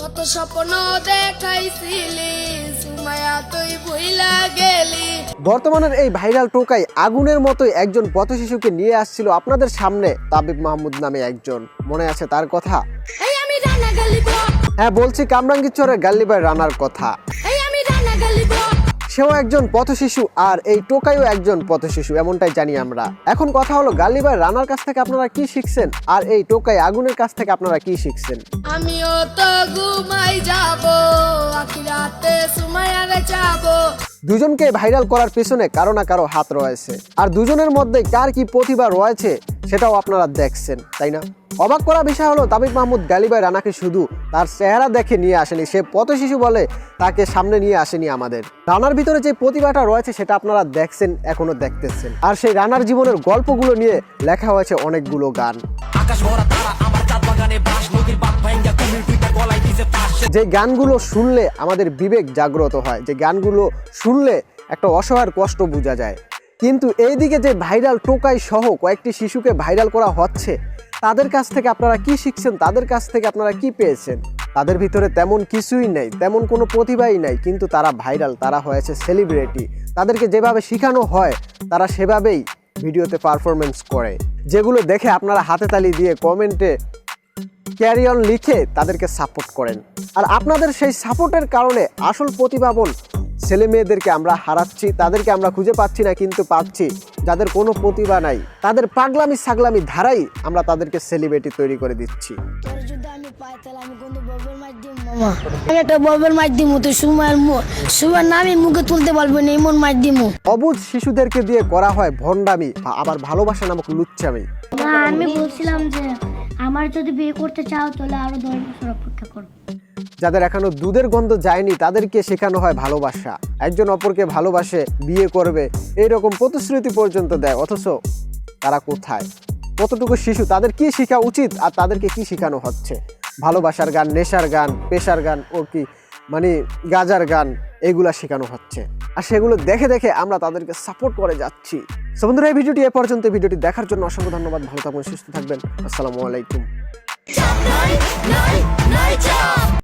কত স্বপ্ন দেখাইছিলি সুমায়া তুই ভুইলা গেলি। বর্তমানের এই ভাইরাল টোকাই আগুনের মতোই একজন পথ শিশুকে নিয়ে আসছিল আপনাদের সামনে তাবিব মাহমুদ নামে একজন। মনে আছে তার কথা? হ্যাঁ বলছি কামরাঙ্গিচরের গাল্লিবাই রানার কথা। সেও একজন পথশিশু আর এই টোকাইও একজন পথশিশু, এমনটাই জানি আমরা। এখন কথা হলো, গালিবার রানার কাছ থেকে আপনারা কি শিখছেন? আর এই টোকাই আগুনের কাছ থেকে আপনারা কি শিখছেন? আমিও তো ঘুমাই যাব, আখিরাতে সুমায়ারে যাব দুজনকে ভাইরাল করার পেছনে কারও না কারও হাত রয়েছে। আর দুজনের মধ্যে কার কি প্রতিভা রয়েছে, সেটাও আপনারা দেখছেন, তাই না? অবাক করা বিষয় হলো, তাবিব মাহমুদ গালিবাই রানাকে শুধু তার চেহারা দেখে নিয়ে আসেনি, সে পথ শিশু বলে তাকে সামনে নিয়ে আসেনি আমাদের। রানার ভিতরে যে প্রতিভাটা রয়েছে, সেটা আপনারা দেখছেন, এখনও দেখতেছেন। আর সেই রানার জীবনের গল্পগুলো নিয়ে লেখা হয়েছে অনেকগুলো গান। আকাশ ভরা তারা আমার চাঁদ বাগানে বাস নদীর কুমির যে গানগুলো শুনলে আমাদের বিবেক জাগ্রত হয়, যে গানগুলো শুনলে একটা অসহায়ের কষ্ট বোঝা যায়। কিন্তু এইদিকে যে ভাইরাল টোকাই সহ কয়েকটি শিশুকে ভাইরাল করা হচ্ছে, তাদের কাছ থেকে আপনারা কি শিখছেন? তাদের কাছ থেকে আপনারা কি পেয়েছেন? তাদের ভিতরে তেমন কিছুই নেই, তেমন কোনো প্রতিভাই নাই, কিন্তু তারা ভাইরাল, তারা হয়েছে সেলিব্রিটি। তাদেরকে যেভাবে শেখানো হয়, তারা সেভাবেই ভিডিওতে পারফরমেন্স করে। যেগুলো দেখে আপনারা হাতে তালি দিয়ে কমেন্টে ক্যারি অন লিখে তাদেরকে সাপোর্ট করেন। আর আপনাদের সেই সাপোর্টের কারণে আসল প্রতিভাবন ছেলে মেয়েদেরকে আমরা হারাচ্ছি তাদেরকে আমরা খুঁজে পাচ্ছি না কিন্তু পাচ্ছি। যাদের কোনো প্রতিভা নাই তাদের পাগলামি সাগলামি ধারাই আমরা তাদেরকে সেলিব্রিটি তৈরি করে দিচ্ছি। শিশুদেরকে দিয়ে করা হয় ভণ্ডামি আবার ভালোবাসা নামক লুচ্চামি। আমি বলছিলাম যে আমার যদি বিয়ে করতে চাও, তাহলে আরও দশ বছর অপেক্ষা করো। যাদের এখনও দুধের গন্ধ যায়নি, তাদেরকে শেখানো হয় ভালোবাসা। একজন অপরকে ভালোবাসে, বিয়ে করবে, এইরকম প্রতিশ্রুতি পর্যন্ত দেয়, অথচ তারা কোথায়? কতটুকু শিশু, তাদের কি শেখা উচিত আর তাদেরকে কি শেখানো হচ্ছে? ভালোবাসার গান, নেশার গান, পেশার গান, ও কি মানে গাজার গান, এগুলা শেখানো হচ্ছে। আর সেগুলো দেখে দেখে আমরা তাদেরকে সাপোর্ট করে যাচ্ছি। So বন্ধুরা, এই ভিডিওটি এ পর্যন্ত। ভিডিওটি দেখার জন্য অসংখ্য ধন্যবাদ। ভালো থাকুন সুস্থ থাকবেন। আসসালামু আলাইকুম।